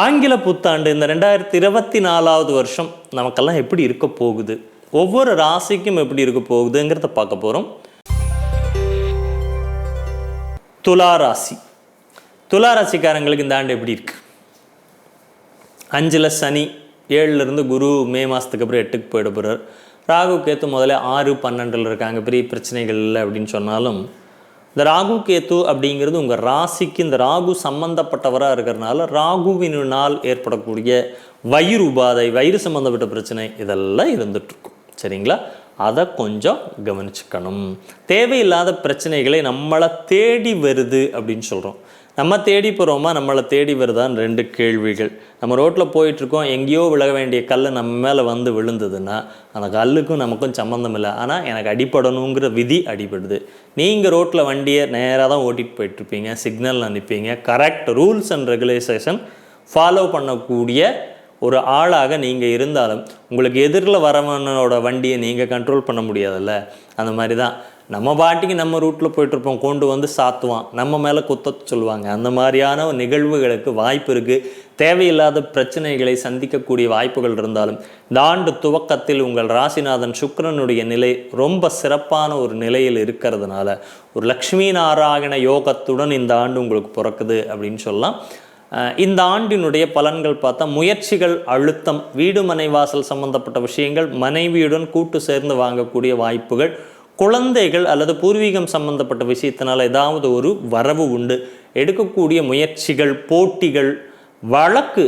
ஆங்கில புத்தாண்டு இந்த ரெண்டாயிரத்தி இருபத்தி நாலாவது வருஷம் நமக்கெல்லாம் எப்படி இருக்க போகுது? ஒவ்வொரு ராசிக்கும் எப்படி இருக்க போகுதுங்கிறத பார்க்க போகிறோம் துலா ராசி. துலா ராசிக்காரங்களுக்கு இந்த ஆண்டு எப்படி இருக்கு? அஞ்சில் சனி ஏழுலேருந்து குரு மே மாதத்துக்கு அப்புறம் எட்டுக்கு போயிட போகிறார் ராகு கேத்து முதல்ல ஆறு பன்னெண்டில் இருக்காங்க. பெரிய பிரச்சனைகள் இல்லை அப்படின்னு சொன்னாலும் இந்த ராகு கேத்து அப்படிங்கிறது உங்கள் ராசிக்கு இந்த ராகு சம்பந்தப்பட்டவராக இருக்கிறனால ராகுவினால் ஏற்படக்கூடிய வயிறு உபாதை வயிறு சம்பந்தப்பட்ட பிரச்சனை இதெல்லாம் இருந்துகிட்ருக்கும் சரிங்களா? அதை கொஞ்சம் கவனிச்சுக்கணும். தேவையில்லாத பிரச்சனைகளை நம்மளை தேடி வருது அப்படின்னு சொல்கிறோம் நம்ம தேடி போகிறோமா நம்மளை தேடி வருதான் ரெண்டு கேள்விகள். நம்ம ரோட்டில் போயிட்டுருக்கோம் எங்கேயோ விழக வேண்டிய கல் நம்ம மேலே வந்து விழுந்ததுன்னா அந்த கல்லுக்கும் நமக்கும் சம்மந்தம் இல்லை. ஆனால் எனக்கு அடிபடணுங்கிற விதி அடிபடுது. நீங்கள் ரோட்டில் வண்டியை நேராக தான் ஓட்டிகிட்டு போயிட்டுருப்பீங்க signal அனுப்பிங்க correct rules and regulation follow பண்ணக்கூடிய ஒரு ஆளாக நீங்கள் இருந்தாலும் உங்களுக்கு எதிரில் வரவனோட வண்டியை நீங்கள் கண்ட்ரோல் பண்ண முடியாதுல்ல? அந்த மாதிரி தான். நம்ம பாட்டிக்கு நம்ம ரூட்டில் போயிட்டுருப்போம். கொண்டு வந்து சாத்துவான். நம்ம மேலே குத்த சொல்லுவாங்க. அந்த மாதிரியான நிகழ்வுகளுக்கு வாய்ப்பு இருக்குது தேவையில்லாத பிரச்சனைகளை சந்திக்கக்கூடிய வாய்ப்புகள் இருந்தாலும் இந்த ஆண்டு துவக்கத்தில் உங்கள் ராசிநாதன் சுக்கரனுடைய நிலை ரொம்ப சிறப்பான ஒரு நிலையில் இருக்கிறதுனால ஒரு லக்ஷ்மி நாராயண யோகத்துடன் இந்த ஆண்டு உங்களுக்கு பிறக்குது அப்படின்னு சொல்லலாம். இந்த ஆண்டினுடைய பலன்கள் பார்த்தா முயற்சிகள் அழுத்தம் வீடு மனை வாசல் சம்பந்தப்பட்ட விஷயங்கள் மனைவியுடன் கூட்டு சேர்ந்து வாங்கக்கூடிய வாய்ப்புகள் குழந்தைகள் அல்லது பூர்வீகம் சம்பந்தப்பட்ட விஷயத்தினால் ஏதாவது ஒரு வரவு உண்டு. எடுக்கக்கூடிய முயற்சிகள் போட்டிகள் வழக்கு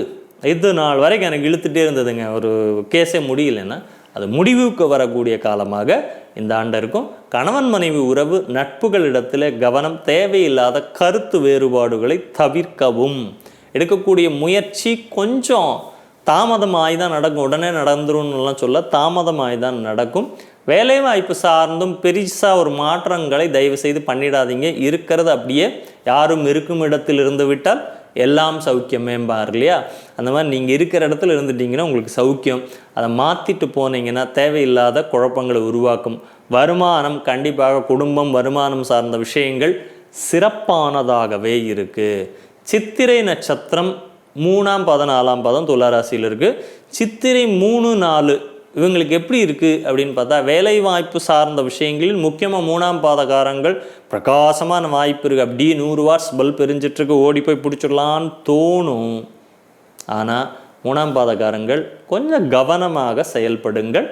இது நாள் வரைக்கும் எனக்கு இழுத்துட்டே இருந்ததுங்க. ஒரு கேஸே முடியலன்னா அது முடிவுக்கு வரக்கூடிய காலமாக இந்த ஆண்டு இருக்கும். கணவன் மனைவி உறவு நட்புகளிடத்தில் கவனம் தேவையில்லாத கருத்து வேறுபாடுகளை தவிர்க்கவும். எடுக்கக்கூடிய முயற்சி கொஞ்சம் தாமதமாகி தான் நடக்கும். உடனே நடந்துரும்னுலாம் சொல்ல தாமதமாகி தான் நடக்கும். வேலைவாய்ப்பு சார்ந்தும் பெரிசாக ஒரு மாற்றங்களை தயவு செய்து பண்ணிடாதீங்க. இருக்கிறது அப்படியே யாரும் இருக்கும் இடத்தில் இருந்து விட்டால் எல்லாம் சௌக்கியமேம்பார் இல்லையா? அந்த மாதிரி நீங்கள் இருக்கிற இடத்துல இருந்துட்டீங்கன்னா உங்களுக்கு சௌக்கியம். அதை மாற்றிட்டு போனீங்கன்னா தேவையில்லாத குழப்பங்களை உருவாக்கும். வருமானம் கண்டிப்பாக குடும்பம் வருமானம் சார்ந்த விஷயங்கள் சிறப்பானதாகவே இருக்குது சித்திரை நட்சத்திரம் மூணாம் பதினாலாம் பதம் துளாராசியில் இருக்குது சித்திரை மூணு நாலு இவங்களுக்கு எப்படி இருக்குது அப்படின்னு பார்த்தா வேலை வாய்ப்பு சார்ந்த விஷயங்களில் முக்கியமாக மூணாம் பாதகாரங்கள் பிரகாசமான வாய்ப்பு இருக்குது அப்படியே நூறு வாட்ஸ் பல்ப் எரிஞ்சிட்ருக்கு ஓடி போய் பிடிச்சிடலான்னு தோணும். ஆனால் மூணாம் பாதகாரங்கள் கொஞ்சம் கவனமாக செயல்படுங்கள்.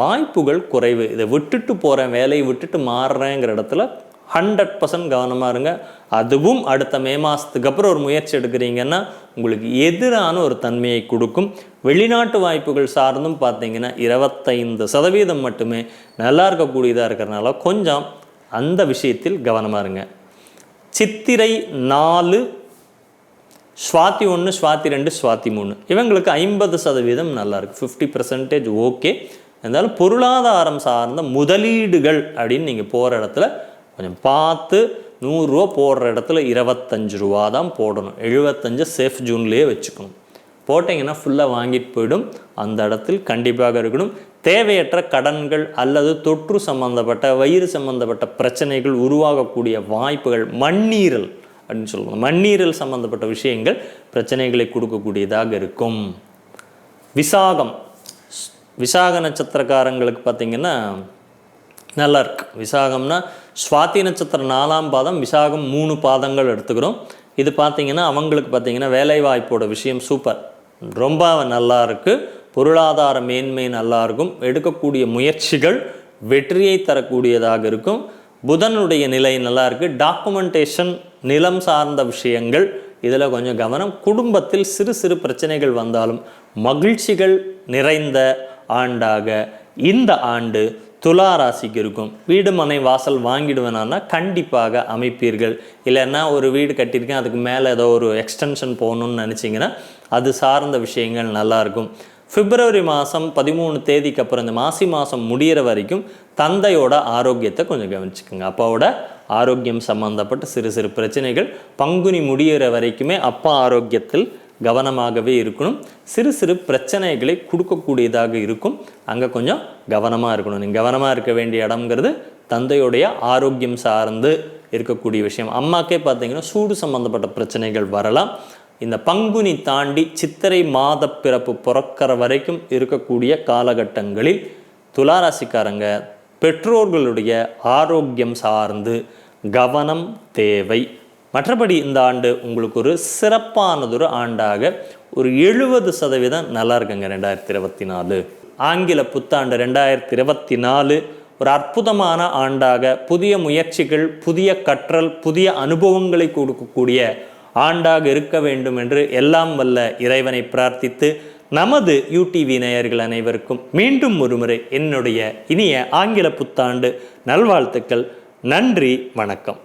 வாய்ப்புகள் குறைவு. இதை விட்டுட்டு போகிறேன் வேலையை விட்டுட்டு மாறுறேங்கிற இடத்துல ஹண்ட்ரட் பர்சன்ட் கவனமாக இருங்க. அதுவும் அடுத்த மே மாதத்துக்கு அப்புறம் ஒரு முயற்சி எடுக்கிறீங்கன்னா உங்களுக்கு எதிரான ஒரு தன்மையை கொடுக்கும். வெளிநாட்டு வாய்ப்புகள் சார்ந்தும் பார்த்தீங்கன்னா இருபத்தைந்து சதவீதம் மட்டுமே நல்லா இருக்கக்கூடியதாக இருக்கிறனால கொஞ்சம் அந்த விஷயத்தில் கவனமாக இருங்க. சித்திரை நாலு ஸ்வாதி ஒன்று ஸ்வாதி ரெண்டு ஸ்வாதி மூணு. இவங்களுக்கு ஐம்பது சதவீதம் நல்லாயிருக்கு ஃபிஃப்டி பர்சன்டேஜ் ஓகே இருந்தாலும் பொருளாதாரம் சார்ந்த முதலீடுகள் அப்படின்னு நீங்கள் போகிற இடத்துல கொஞ்சம் பார்த்து நூறுரூவா போடுற இடத்துல இருபத்தஞ்சு ரூபா தான் போடணும். எழுபத்தஞ்சு சேஃப் ஜூன்லேயே வச்சுக்கணும். போட்டிங்கன்னா ஃபுல்லாக வாங்கிட்டு போயிடும். அந்த இடத்தில் கண்டிப்பாக இருக்கணும். தேவையற்ற கடன்கள் அல்லது தொற்று சம்பந்தப்பட்ட வயிறு சம்பந்தப்பட்ட பிரச்சனைகள் உருவாகக்கூடிய வாய்ப்புகள் மண்ணீரல் அப்படின்னு சொல்லுவாங்க. மண்ணீரல் சம்பந்தப்பட்ட விஷயங்கள் பிரச்சனைகளை கொடுக்கக்கூடியதாக இருக்கும். விசாகம். விசாக நட்சத்திரக்காரங்களுக்கு பார்த்திங்கன்னா நல்லா இருக்கு விசாகம்னா சுவாதி நட்சத்திரம் நாலாம் பாதம் விசாகம் மூணு பாதங்கள் எடுத்துக்கிறோம். இது பார்த்திங்கன்னா அவங்களுக்கு பார்த்தீங்கன்னா வேலைவாய்ப்போட விஷயம் சூப்பர் ரொம்ப நல்லா இருக்குது பொருளாதார மேன்மை நல்லா இருக்கும் எடுக்கக்கூடிய முயற்சிகள் வெற்றியை தரக்கூடியதாக இருக்கும். புதனுடைய நிலை நல்லா இருக்குது டாக்குமெண்டேஷன் நிலம் சார்ந்த விஷயங்கள் இதில் கொஞ்சம் கவனம். குடும்பத்தில் சிறு சிறு பிரச்சனைகள் வந்தாலும் மகிழ்ச்சிகள் நிறைந்த ஆண்டாக இந்த ஆண்டு துலா ராசிக்கு இருக்கும். வீடு மனை வாசல் வாங்கிடுவேனா கண்டிப்பாக அமைப்பீர்கள். இல்லைன்னா ஒரு வீடு கட்டியிருக்கேன் அதுக்கு மேலே ஏதோ ஒரு எக்ஸ்டென்ஷன் போகணும்னு நினச்சிங்கன்னா அது சார்ந்த விஷயங்கள் நல்லாயிருக்கும் பிப்ரவரி மாதம் பதிமூணு தேதிக்கு அப்புறம் இந்த மாசி மாதம் முடியிற வரைக்கும் தந்தையோட ஆரோக்கியத்தை கொஞ்சம் கவனிச்சுக்கோங்க. அப்பாவோட ஆரோக்கியம் சம்மந்தப்பட்ட சிறு சிறு பிரச்சனைகள் பங்குனி முடியிற வரைக்குமே அப்பா ஆரோக்கியத்தில் கவனமாகவே இருக்கணும். சிறு சிறு பிரச்சனைகளை கொடுக்கக்கூடியதாக இருக்கும். அங்கே கொஞ்சம் கவனமாக இருக்கணும். நீங்கள் கவனமாக இருக்க வேண்டிய இடம்ங்கிறது தந்தையுடைய ஆரோக்கியம் சார்ந்து இருக்கக்கூடிய விஷயம். அம்மாக்கே பார்த்தீங்கன்னா சூடு சம்மந்தப்பட்ட பிரச்சனைகள் வரலாம். இந்த பங்குனி தாண்டி சித்திரை மாத பிறப்பு பிறக்கிற வரைக்கும் இருக்கக்கூடிய காலகட்டங்களில் துளாராசிக்காரங்க பெற்றோர்களுடைய ஆரோக்கியம் சார்ந்து கவனம் தேவை. மற்றபடி இந்த ஆண்டு உங்களுக்கு ஒரு சிறப்பானதொரு ஆண்டாக ஒரு எழுபது சதவீதம் நல்லா இருக்குங்க ரெண்டாயிரத்தி இருபத்தி நாலு. ஆங்கில புத்தாண்டு ரெண்டாயிரத்தி இருபத்தி நாலு ஒரு அற்புதமான ஆண்டாக புதிய முயற்சிகள் புதிய கற்றல் புதிய அனுபவங்களை கொடுக்கக்கூடிய ஆண்டாக இருக்க வேண்டும் என்று எல்லாம் வல்ல இறைவனை பிரார்த்தித்து நமது யூடிவி நேயர்கள் அனைவருக்கும் மீண்டும் ஒருமுறை என்னுடைய இனிய ஆங்கில புத்தாண்டு நல்வாழ்த்துக்கள். நன்றி வணக்கம்.